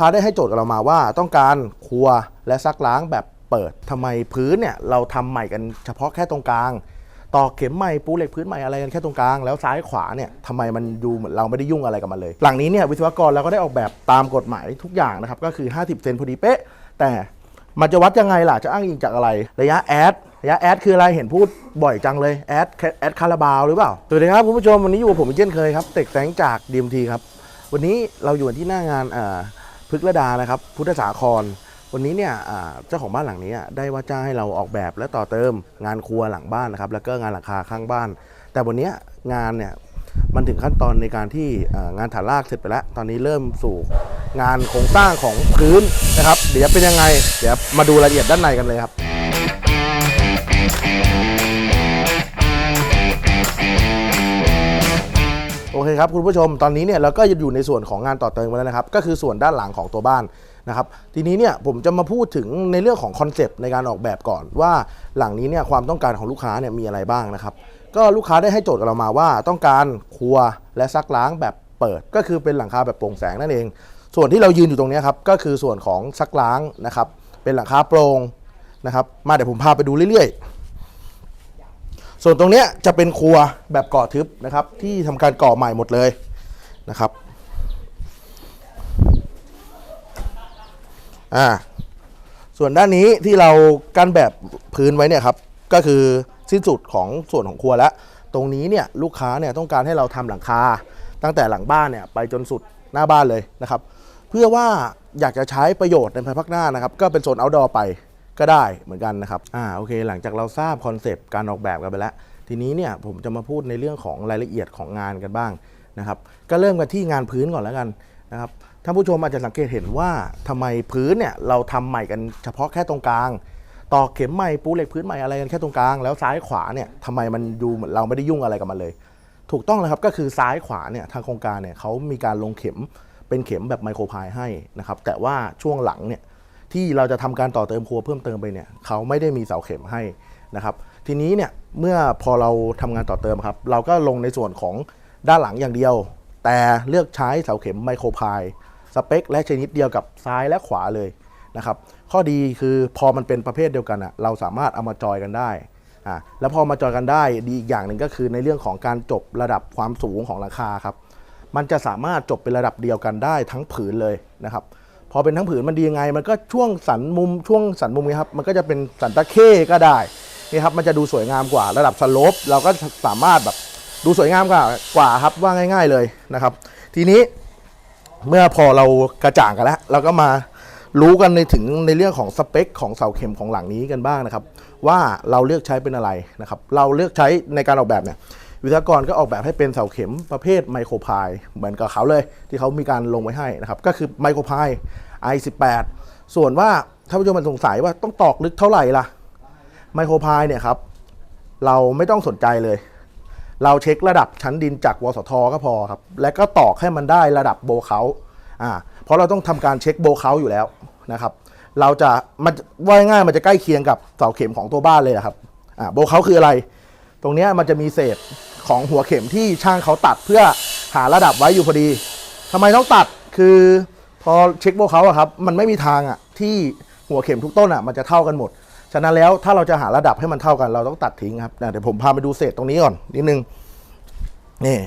ค้าได้ให้โจทย์กับเรามาว่าต้องการครัวและซักล้างแบบเปิดทำไมพื้นเนี่ยเราทำใหม่กันเฉพาะแค่ตรงกลางต่อเข็มใหม่ปูเหล็กพื้นใหม่อะไรกันแค่ตรงกลางแล้วซ้ายขวาเนี่ยทำไมมันดูเหมือนเราไม่ได้ยุ่งอะไรกับมันเลย หลังนี้เนี่ยวิศวกรเราก็ได้ออกแบบตามกฎหมายทุกอย่างนะครับก็คือ 50 เซนพอดีเป๊ะ แต่มันจะวัดยังไงล่ะจะอ้างอิงจากอะไร ระยะแอดระยะแอดคืออะไรเห็นพูดบ่อยจังเลยแอดแอดคาราบาวหรือเปล่าสวัสดีครับคุณผู้ชมวันนี้อยู่กับผมอีกเช่นเคยครับเต็กแสงจาก DMT ครับวันนี้เราอยู่กันที่หน้างานอ่า พฤกษดานะครับพุทธสาคร วันนี้เนี่ยเจ้าของบ้านหลังนี้ได้ว่าจ้างให้เราออกแบบและต่อเติมงานครัวหลังบ้านนะครับ แล้วก็งานหลังคาข้างบ้าน แต่วันนี้งานเนี่ยมันถึงขั้นตอนในการที่งานฐานรากเสร็จไปแล้ว ตอนนี้เริ่มสู่งานโครงสร้างของพื้นนะครับ เดี๋ยวเป็นยังไง เดี๋ยวมาดูรายละเอียดด้านในกันเลยครับ ครับคุณผู้ชมตอนนี้เนี่ยเราก็อยู่ในส่วนของงานต่อเติมกันแล้วนะครับ ก็คือส่วนด้านหลังของตัวบ้านนะครับ ทีนี้เนี่ยผมจะมาพูดถึงในเรื่องของคอนเซปต์ในการออกแบบก่อนว่าหลังนี้เนี่ยความต้องการของลูกค้าเนี่ยมีอะไรบ้างนะครับ ก็ลูกค้าได้ให้โจทย์กับเรามาว่าต้องการครัวและซักล้างแบบเปิด ก็คือเป็นหลังคาแบบโปร่งแสงนั่นเอง ส่วนที่เรายืนอยู่ตรงนี้ครับก็คือส่วนของซักล้างนะครับ เป็นหลังคาโปร่งนะครับ มาเดี๋ยวผมพาไปดูเรื่อยๆ ส่วนตรงเนี้ยจะเป็นครัวแบบก่อทึบนะครับ ที่ทำการก่อใหม่หมดเลยนะครับอ่าส่วนด้านนี้ที่เรากั้นแบบพื้นไว้เนี่ยครับก็คือสิ้นสุดของส่วนของครัวแล้ว ตรงนี้เนี่ยลูกค้าเนี่ยต้องการให้เราทำหลังคา ตั้งแต่หลังบ้านเนี่ยไปจนสุดหน้าบ้านเลยนะครับ เพื่อว่าอยากจะใช้ประโยชน์ในภายภาคหน้านะครับ ก็เป็นโซนอ outdoor ไป ก็ได้เหมือนกันนะครับอ่าโอเค หลังจากเราทราบคอนเซปต์การออกแบบกันไปแล้ว ทีนี้เนี่ยผมจะมาพูดในเรื่องของรายละเอียดของงานกันบ้างนะครับก็เริ่มกันที่งานพื้นก่อนแล้วกันนะครับท่านผู้ชมอาจจะสังเกตเห็นว่าทำไมพื้นเนี่ยเราทำใหม่กันเฉพาะแค่ตรงกลางต่อเข็มใหม่ปูเหล็กพื้นใหม่อะไรกันแค่ตรงกลางแล้วซ้ายขวาเนี่ยทำไมมันดูเหมือนเราไม่ได้ยุ่งอะไรกับมันเลย ถูกต้องเลยครับก็คือซ้ายขวาเนี่ยทางโครงการเนี่ยเขามีการลงเข็มเป็นเข็มแบบไมโครพายให้นะครับแต่ว่าช่วงหลังเนี่ย ที่เราจะทำการต่อเติมครัวเพิ่มเติมไปเนี่ยเขาไม่ได้มีเสาเข็มให้นะครับ ทีนี้เนี่ยเมื่อพอเราทำงานต่อเติมครับ เราก็ลงในส่วนของด้านหลังอย่างเดียว แต่เลือกใช้เสาเข็มไมโครพายสเปค และชนิดเดียวกับซ้ายและขวาเลยนะครับ ข้อดีคือพอมันเป็นประเภทเดียวกันอะเราสามารถเอามาจอยกันได้อะแล้วพอมาจอยกันได้ดีอีกอย่างหนึ่งก็คือในเรื่องของการจบระดับความสูงของราคาครับ มันจะสามารถจบเป็นระดับเดียวกันได้ทั้งผืนเลยนะครับ พอเป็นทั้งผืนมันดียังไง มันก็ช่วงสันมุมช่วงสันมุมนี้ครับมันก็จะเป็นสันตะเข้ก็ได้นี่ครับมันจะดูสวยงามกว่าระดับสลปเราก็สามารถแบบดูสวยงามกว่ากว่าครับว่าง่าย ๆเลยนะครับ ทีนี้เมื่อพอเรากระจ่างกันแล้ว เราก็มารู้กันในถึงในเรื่องของสเปคของเสาเข็มของหลังนี้กันบ้างนะครับ ว่าเราเลือกใช้เป็นอะไรนะครับ เราเลือกใช้ในการออกแบบเนี่ย วิศวกรก็ออกแบบให้เป็นเสาเข็มประเภทไมโครพายเหมือนกับเขาเลย ที่เขามีการลงไว้ให้นะครับ ก็คือไมโครพาย i18 ส่วนว่าถ้านผู้ชมมันสงสัยว่าต้องตอกลึกเท่าไหร่ล่ะไมโครพายเนี่ยครับ เราไม่ต้องสนใจเลย เราเช็คระดับชั้นดินจากวสทก็พอครับ และก็ตอกให้มันได้ระดับโบเขาอ่าเพราะเราต้องทำการเช็คโบเขาอยู่แล้วนะครับ เราจะมันว่ายง่ายมันจะใกล้เคียงกับเสาเข็มของตัวบ้านเลยอะครับอ่าโบเขาคืออะไร ตรงนี้มันจะมีเศษของหัวเข็มที่ช่างเขาตัดเพื่อหาระดับไว้อยู่พอดีทำไมต้องตัดคือพอเช็คโบเขาอะครับมันไม่มีทางอะที่หัวเข็มทุกต้นอะมันจะเท่ากันหมด ฉะนั้นแล้วถ้าเราจะหาระดับให้มันเท่ากันเราต้องตัดทิ้งครับเดี๋ยวผมพาไปดูเศษตรงนี้ก่อนนิดนึงนี่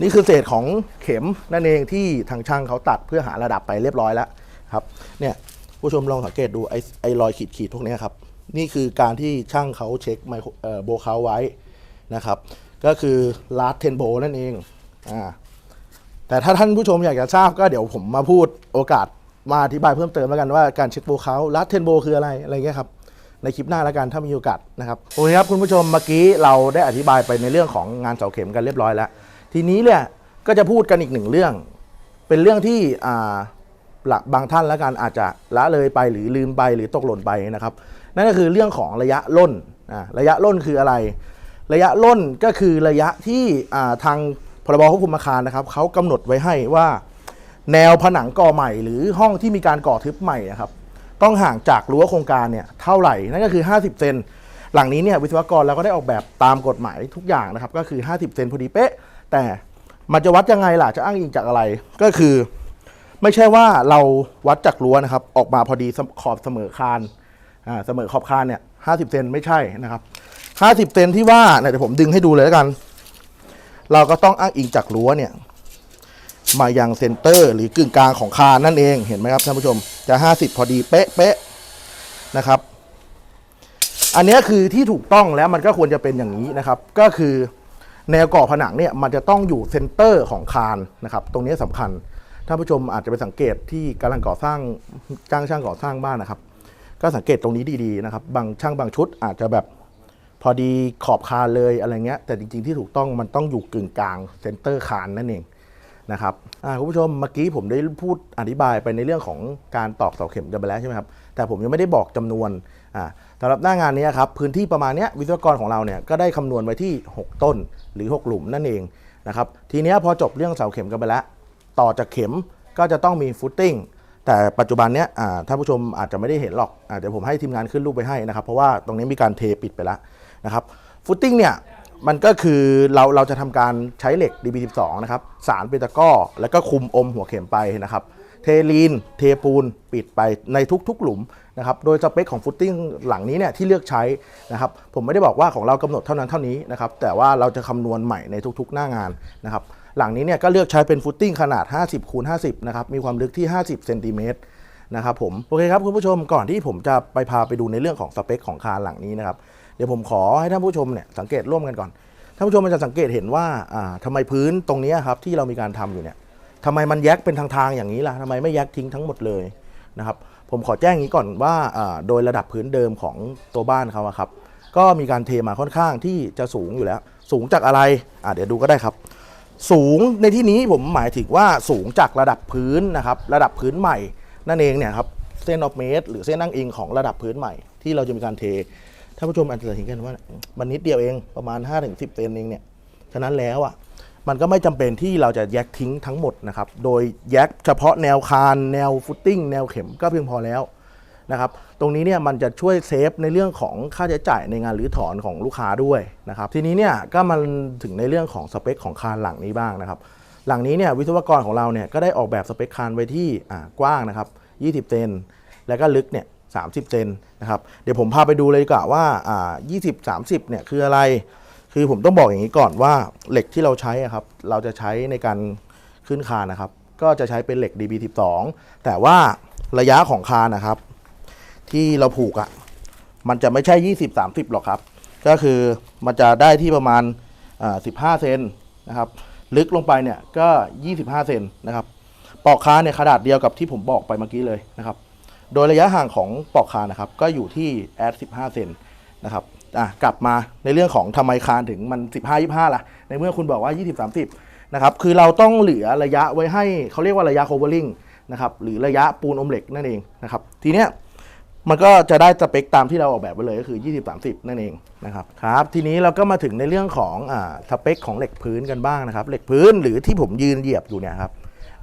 นี่คือเศษของเข็มนั่นเองที่ทางช่างเขาตัดเพื่อหาระดับไปเรียบร้อยแล้วครับเนี่ยผู้ชมลองสังเกตดูไอ้ไอ้รอยขีดขีดๆพวกนี้ครับนี่คือการที่ช่างเขาเช็คไมโครเอ่อโบเขาไว้ นะครับ ก็คือลาสเทนโบนั่นเองอ่าแต่ถ้าท่านผู้ชมอยากจะทราบก็เดี๋ยวผมมาพูดโอกาสมาอธิบายเพิ่มเติมแล้วกันว่าการเช็คโบเขาลาสเทนโบคืออะไรอะไรเงี้ยครับในคลิปหน้าแล้วกันถ้ามีโอกาสนะครับโอเคครับคุณผู้ชมเมื่อกี้เราได้อธิบายไปในเรื่องของงานเสาเข็มกันเรียบร้อยแล้ว ทีนี้เนี่ยก็จะพูดกันอีกหนึ่งเรื่อง เป็นเรื่องที่บางท่านแล้วกันอาจจะละเลยไปหรือลืมไปหรือตกหล่นไปนะครับ นั่นก็คือเรื่องของระยะล่นระยะล่นคืออะไร ระยะล่นก็คือระยะที่ทางพรบควบคุมอาคารนะครับเขากำหนดไว้ให้ว่า แนวผนังก่อใหม่ หรือห้องที่มีการก่อทึบใหม่นะครับต้องห่างจากรั้วโครงการเนี่ยเท่าไหร่นั่นก็คือ 50 เซนหลังนี้เนี่ยวิศวกรเราก็ได้ออกแบบตามกฎหมายทุกอย่างนะครับ ก็คือ 50 เซนพอดีเป๊ะ แต่มันจะวัดยังไงล่ะจะอ้างอิงจากอะไรก็คือ ไม่ใช่ว่าเราวัดจากรั้วนะครับ ออกมาพอดีขอบเสมอคานอ่าเสมอขอบคานเนี่ยห้าสิบเซนไม่ใช่นะครับ ห้าสิบเซนที่ว่าเนี่ยเดี๋ยวผมดึงให้ดูเลยแล้วกัน เราก็ต้องอ้างอิงจากรั้วเนี่ย มายังเซนเตอร์ หรือกึ่งกลางของคานนั่นเองเห็นไหมครับท่านผู้ชมจะ 50 พอดีเป๊ะเป๊ะนะครับ อันนี้คือที่ถูกต้องแล้วมันก็ควรจะเป็นอย่างนี้นะครับ ก็คือแนวก่อผนังเนี่ยมันจะต้องอยู่เซนเตอร์ของคานนะครับ ตรงนี้สำคัญท่านผู้ชมอาจจะไปสังเกตที่กำลังก่อสร้างจ้างช่างก่อสร้างบ้านนะครับ ก็สังเกตตรงนี้ดีๆนะครับ บางช่างบางชุดอาจจะแบบ พอดีขอบคานเลยอะไรเงี้ย แต่จริงๆที่ถูกต้องมันต้องอยู่กึ่งกลางเซนเตอร์คานนั่นเองนะครับคุณผู้ชมเมื่อกี้ผมได้พูดอธิบายไปในเรื่องของการตอกเสาเข็มกันไปแล้วใช่ไหมครับ แต่ผมยังไม่ได้บอกจำนวนสำหรับหน้างานนี้ครับพื้นที่ประมาณนี้วิศวกรของเราเนี่ยก็ได้คำนวณไว้ที่ 6 ต้นหรือ 6 หลุมนั่นเองนะครับทีนี้พอจบเรื่องเสาเข็มกันไปแล้ว ต่อจากเข็มก็จะต้องมีฟุตติ้งแต่ปัจจุบันเนี้ยอ่าท่านผู้ชมอาจจะไม่ได้เห็นหรอกอเดี๋ยวผมให้ทีมงานขึ้นรูปไปให้นะครับ เพราะว่าตรงนี้มีการเทปิดไปแล้ว นะครับฟุตติ้งเนี่ยมันก็คือเราเราจะทำการใช้เหล็ก DB12 นะครับสารเปตะก้อ แล้วก็คุมอมหัวเข็มไปนะครับเทลีน เทปูน ปิดไปในทุกๆ หลุมนะครับ โดยสเปคของฟุตติ้งหลังนี้เนี่ยที่เลือกใช้นะครับ ผมไม่ได้บอกว่าของเรากำหนดเท่านั้นเท่านี้นะครับ แต่ว่าเราจะคำนวณใหม่ในทุกๆ หน้างานนะครับ หลังนี้เนี่ยก็เลือกใช้เป็นฟุตติ้งขนาด 50คูณ50 นะครับ มีความลึกที่ 50เซนติเมตรนะครับผม โอเคครับคุณผู้ชม ก่อนที่ผมจะไปพาไปดูในเรื่องของสเปคของคานหลังนี้นะครับ เดี๋ยวผมขอให้ท่านผู้ชมเนี่ยสังเกตร่วมกันก่อนท่านผู้ชมมันจะสังเกตเห็นว่าอ่าทำไมพื้นตรงนี้ครับที่เรามีการทำอยู่เนี่ยทำไมมันแยกเป็นทางๆอย่างนี้ล่ะทำไมไม่แยกทิ้งทั้งหมดเลยนะครับผมขอแจ้งนี้ก่อนว่าอ่าโดยระดับพื้นเดิมของตัวบ้านเขาครับก็มีการเทมาค่อนข้างที่จะสูงอยู่แล้ว สูงจากอะไรอ่าเดี๋ยวดูก็ได้ครับ สูงในที่นี้ผมหมายถึงว่าสูงจากระดับพื้นนะครับระดับพื้นใหม่นั่นเองเนี่ยครับเส้นออฟเมตรหรือเส้นนั่งอิงของระดับพื้นใหม่ที่เราจะมีการเท ท่านผู้ชมอาจจะเห็นกันว่า มันนิดเดียวเองประมาณ 5-10เซนเองเนี่ยฉะนั้นแล้วอะมันก็ไม่จำเป็นที่เราจะแยกทิ้งทั้งหมดนะครับ โดยแยกเฉพาะแนวคาน แนวฟุตติ้ง แนวเข็มก็เพียงพอแล้วนะครับ ตรงนี้เนี่ยมันจะช่วยเซฟในเรื่องของค่าใช้จ่ายในงานหรือถอนของลูกค้าด้วยนะครับ ทีนี้เนี่ยก็มันถึงในเรื่องของสเปคของคานหลังนี้บ้างนะครับ หลังนี้เนี่ยวิศวกรของเราเนี่ยก็ได้ออกแบบสเปคคานไว้ที่กว้างนะครับ 20 เซน แล้วก็ลึกเนี่ย 30 เซนนะครับ เดี๋ยวผมพาไปดูเลยดีกว่าว่าอ่า20 30 เนี่ยคืออะไร คือผมต้องบอกอย่างนี้ก่อนว่าเหล็กที่เราใช้อะครับ เราจะใช้ในการขึ้นคานนะครับ ก็จะใช้เป็นเหล็ก DB12 แต่ว่าระยะของคานนะครับ ที่เราผูกอะ่ะมันจะไม่ใช่ 20 30 หรอกครับ ก็คือมันจะได้ที่ประมาณ15 เซนนะครับ ลึกลงไปเนี่ยก็ 25 เซนนะครับ ปอกคานเนี่ยขนาดเดียวกับที่ผมบอกไปเมื่อกี้เลยนะครับ โดยระยะห่างของปอกคานนะครับก็อยู่ที่แอด15 เซนนะครับอะกลับมาในเรื่องของทำไมคานถึงมัน 15 25 ล่ะ ในเมื่อคุณบอกว่า 20 30 นะครับ คือเราต้องเหลือระยะไว้ให้เขาเรียกว่าระยะ covering นะครับหรือระยะปูนอมเหล็กนั่นเองนะครับ ทีเนี้ยมันก็จะได้สเปคตามที่เราออกแบบไว้เลยก็คือ 20 30 นั่นเองนะครับครับ ทีนี้เราก็มาถึงในเรื่องของอ่าสเปคของเหล็กพื้นกันบ้างนะครับ เหล็กพื้นหรือที่ผมยืนเหยียบอยู่เนี่ยครับ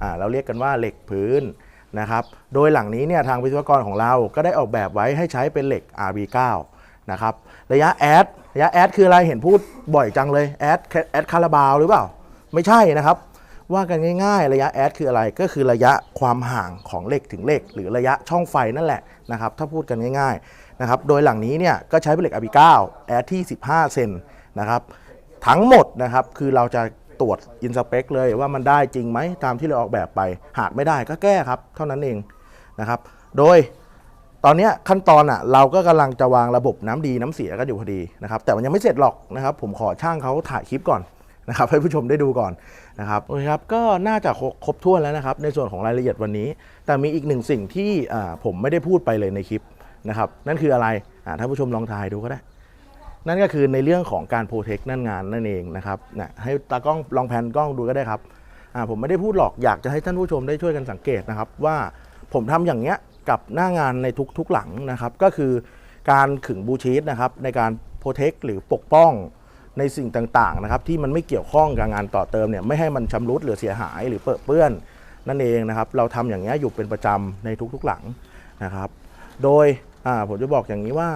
อ่าเราเรียกกันว่าเหล็กพื้น นะครับ โดยหลังนี้เนี่ยทางวิศวกรของเราก็ได้ออกแบบไว้ให้ใช้เป็นเหล็ก RB9 นะครับ ระยะแอดระยะแอดคืออะไรเห็นพูดบ่อยจังเลยแอดแอดคาราบาวหรือเปล่า ไม่ใช่นะครับ ว่ากันง่ายๆ ระยะแอดคืออะไรก็คือระยะความห่างของเหล็กถึงเหล็ก หรือระยะช่องไฟนั่นแหละนะครับถ้าพูดกันง่ายๆนะครับโดยหลังนี้เนี่ยก็ใช้เป็นเหล็ก RB9 แอดที่ 15 เซนนะครับทั้งหมดนะครับคือเราจะ ตรวจอินสเปคเลยว่ามันได้จริงไหมตามที่เราออกแบบไป หากไม่ได้ก็แก้ครับ เท่านั้นเองนะครับ โดยตอนนี้ขั้นตอนอะเราก็กำลังจะวางระบบน้ำดีน้ำเสียกันอยู่พอดีนะครับแต่มันยังไม่เสร็จหรอกนะครับ ผมขอช่างเขาถ่ายคลิปก่อนนะครับให้ผู้ชมได้ดูก่อนนะครับโอเคครับก็น่าจะครบถ้วนแล้วนะครับในส่วนของรายละเอียดวันนี้ แต่มีอีกหนึ่งสิ่งที่ผมไม่ได้พูดไปเลยในคลิปนะครับนั่นคืออะไรอ่าท่านผู้ชมลองทายดูก็ได้ นั่นก็คือในเรื่องของการโปรเทคนั่นงานนั่นเองนะครับนะให้ตากล้องลองแพนกล้องดูก็ได้ครับอ่าผมไม่ได้พูดหรอกอยากจะให้ท่านผู้ชมได้ช่วยกันสังเกตนะครับ ว่าผมทำอย่างเนี้ยกับหน้างานในทุกๆหลังนะครับ ก็คือการขึงบูชีสนะครับในการโปรเทคหรือปกป้องในสิ่งต่างๆนะครับที่มันไม่เกี่ยวข้องกับงานต่อเติมเนี่ยไม่ให้มันชำรุดหรือเสียหายหรือเปื้อนเปื้อนนั่นเองนะครับ เราทำอย่างนี้ยอยู่เป็นประจำในทุกๆหลังนะครับ โดยผมจะบอกอย่างนี้ว่า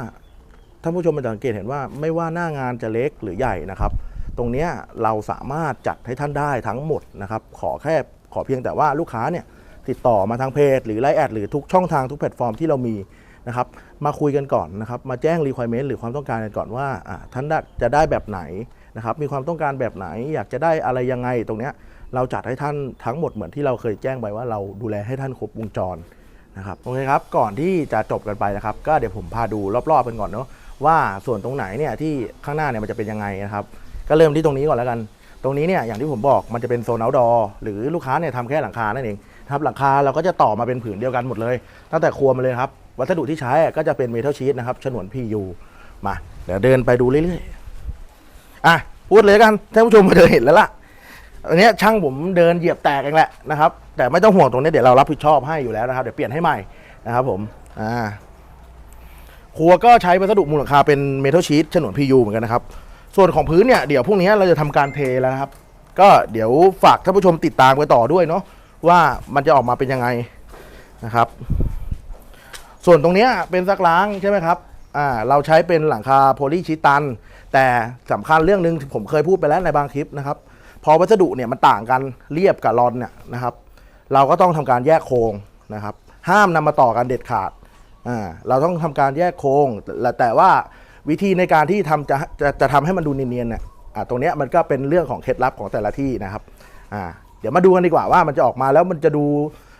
ท่านผู้ชมจะสังเกตเห็นว่าไม่ว่าหน้างานจะเล็กหรือใหญ่นะครับ ตรงนี้เราสามารถจัดให้ท่านได้ทั้งหมดนะครับ ขอแค่ขอเพียงแต่ว่าลูกค้าเนี่ยติดต่อมาทางเพจ หรือไลน์แอดหรือทุกช่องทางทุกแพลตฟอร์มที่เรามีนะครับ มาคุยกันก่อนนะครับ มาแจ้ง requirement หรือความต้องการกันก่อนว่าท่านจะได้แบบไหนนะครับ มีความต้องการแบบไหน อยากจะได้อะไรยังไงตรงนี้เราจัดให้ท่านทั้งหมดเหมือนที่เราเคยแจ้งไปว่าเราดูแลให้ท่านครบวงจรนะครับโอเคครับก่อนที่จะจบกันไปนะครับ ก็เดี๋ยวผมพาดูรอบๆกันก่อนเนาะ ว่าส่วนตรงไหนเนี่ยที่ข้างหน้าเนี่ยมันจะเป็นยังไงนะครับก็เริ่มที่ตรงนี้ก่อนแล้วกัน ตรงนี้เนี่ยอย่างที่ผมบอกมันจะเป็นโซน outdoor หรือลูกค้าเนี่ยทำแค่หลังคานั่นเองนะครับหลังคาเราก็จะต่อมาเป็นผืนเดียวกันหมดเลย ตั้งแต่ครัวมาเลยครับ วัสดุที่ใช้ก็จะเป็นเมทัลชีตนะครับฉนวน PU มาเดี๋ยวเดินไปดูเรื่อยๆอะพูดเลยกันท่านผู้ชมมาเดินเห็นแล้วล่ะอันนี้ช่างผมเดินเหยียบแตกเองแหละนะครับ แต่ไม่ต้องห่วงตรงนี้เดี๋ยวเรารับผิดชอบให้อยู่แล้วนะครับ เดี๋ยวเปลี่ยนให้ใหม่นะครับผมอ่า ครัวก็ใช้วัสดุมูลหลังคาเป็นเมทัลชีตฉนวน PU เหมือนกันนะครับ ส่วนของพื้นเนี่ยเดี๋ยวพรุ่งนี้เราจะทำการเทแล้วนะครับ ก็เดี๋ยวฝากท่านผู้ชมติดตามกันต่อด้วยเนาะว่ามันจะออกมาเป็นยังไงนะครับ ส่วนตรงเนี้ยเป็นซักล้างใช่ไหมครับอ่าเราใช้เป็นหลังคาโพลีชิตัน แต่สำคัญเรื่องหนึ่งผมเคยพูดไปแล้วในบางคลิปนะครับ พอวัสดุเนี่ยมันต่างกันเรียบกับรอนเนี่ยนะครับ เราก็ต้องทำการแยกโครงนะครับ ห้ามนำมาต่อกันเด็ดขาด อ่าเราต้องทำการแยกโครงแต่แต่ว่าวิธีในการที่ทำจะจะจะทำให้มันดูเนียนๆเนี่ยอ่าตรงเนี้ยมันก็เป็นเรื่องของเคล็ดลับของแต่ละที่นะครับอ่าเดี๋ยวมาดูกันดีกว่าว่ามันจะออกมาแล้วมันจะดู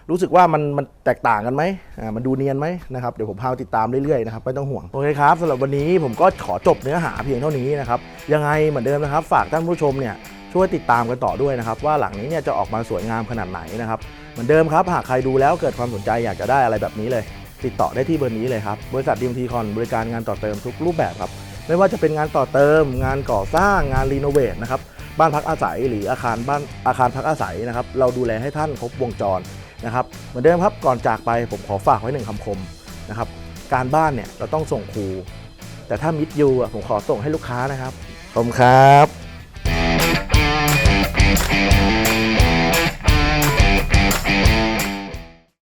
รู้สึกว่ามันมันแตกต่างกันไหมอ่ามันดูเนียนไหมนะครับเดี๋ยวผมพาติดตามเรื่อยๆนะครับไม่ต้องห่วงโอเคครับสำหรับวันนี้ผมก็ขอจบเนื้อหาเพียงเท่านี้นะครับยังไงเหมือนเดิมนะครับฝากท่านผู้ชมเนี่ยช่วยติดตามกันต่อด้วยนะครับว่าหลังนี้เนี่ยจะออกมาสวยงามขนาดไหนนะครับเหมือนเดิมครับหากใครดูแล้วเกิดความสนใจอยากจะได้อะไรแบบนี้เลย ติดต่อได้ที่เบอร์นี้เลยครับ บริษัทดีมทีคอนบริการงานต่อเติมทุกรูปแบบครับ ไม่ว่าจะเป็นงานต่อเติม งานก่อสร้างงานรีโนเวทนะครับบ้านพักอาศัยหรืออาคารบ้านอาคารพักอาศัยนะครับ เราดูแลให้ท่านครบวงจรนะครับเหมือนเดิมครับก่อนจากไปผมขอฝากไว้หนึ่งคำคมนะครับการบ้านเนี่ยเราต้องส่งครู แต่ถ้ามิดยูอะผมขอส่งให้ลูกค้านะครับขอบคุณครับ